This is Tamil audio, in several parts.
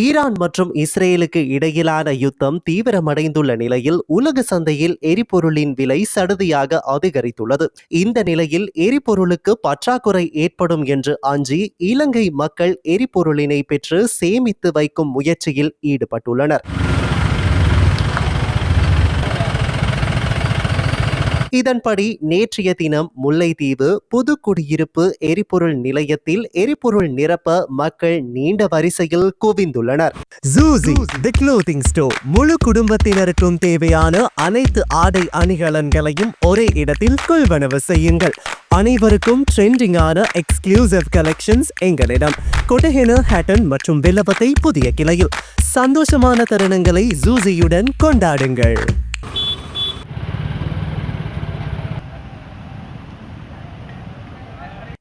ஈரான் மற்றும் இஸ்ரேலுக்கு இடையிலான யுத்தம் தீவிரமடைந்துள்ள நிலையில் உலக சந்தையில் எரிபொருளின் விலை சடுதியாக அதிகரித்துள்ளது. இந்த நிலையில் எரிபொருளுக்கு பற்றாக்குறை ஏற்படும் என்று அஞ்சி இலங்கை மக்கள் எரிபொருளினை பெற்று சேமித்து வைக்கும் முயற்சியில் ஈடுபட்டுள்ளனர். இதன்படி நேற்றைய தினம் முல்லைத்தீவு புதுக்குடியிருப்பு எரிபொருள் நிலையத்தில் எரிபொருள் நிரப்ப மக்கள் நீண்ட வரிசையில் குவிந்துள்ளனர். ஜூசி தி க்ளோத்திங் ஸ்டோர் முழு குடும்பத்தினருக்கும் தேவையான அனைத்து ஆடை அணிகலன்களையும் ஒரே இடத்தில் கொள்வனவு செய்யுங்கள். அனைவருக்கும் ட்ரெண்டிங்கான எக்ஸ்க்ளூசிவ் கலெக்ஷன்ஸ் எங்களிடம். கொட்டஹென ஹேட்டன் மற்றும் வில்லபத்தை புதிய கிளையில். சந்தோஷமான தருணங்களை ஜூசியுடன் கொண்டாடுங்கள்.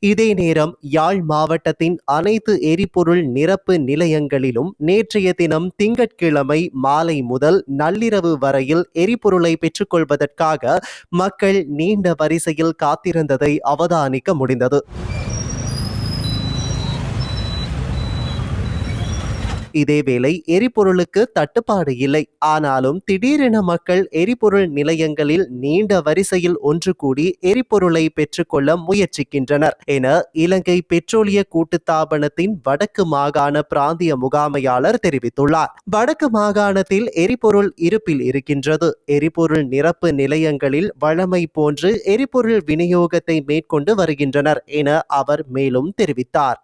இதே நேரம் யாழ் மாவட்டத்தின் அனைத்து எரிபொருள் நிரப்பு நிலையங்களிலும் நேற்றைய தினம் திங்கட்கிழமை மாலை முதல் நள்ளிரவு வரையில் எரிபொருளை பெற்றுக்கொள்வதற்காக மக்கள் நீண்ட வரிசையில் காத்திருந்ததை அவதானிக்க முடிந்தது. இதேவேளை எரிபொருளுக்கு தட்டுப்பாடு இல்லை. ஆனாலும் திடீரென மக்கள் எரிபொருள் நிலையங்களில் நீண்ட வரிசையில் ஒன்று கூடி எரிபொருளை பெற்றுக்கொள்ள முயற்சிக்கின்றனர். என இலங்கை பெட்ரோலிய கூட்டுத்தாபனத்தின் வடக்கு மாகாண பிராந்திய முகாமையாளர் தெரிவித்துள்ளார். வடக்கு மாகாணத்தில் எரிபொருள் இருப்பில் இருக்கின்றது. எரிபொருள் நிரப்பு நிலையங்களில் வழமை போன்று எரிபொருள் விநியோகத்தை மேற்கொண்டு வருகின்றனர் என அவர் மேலும் தெரிவித்தார்.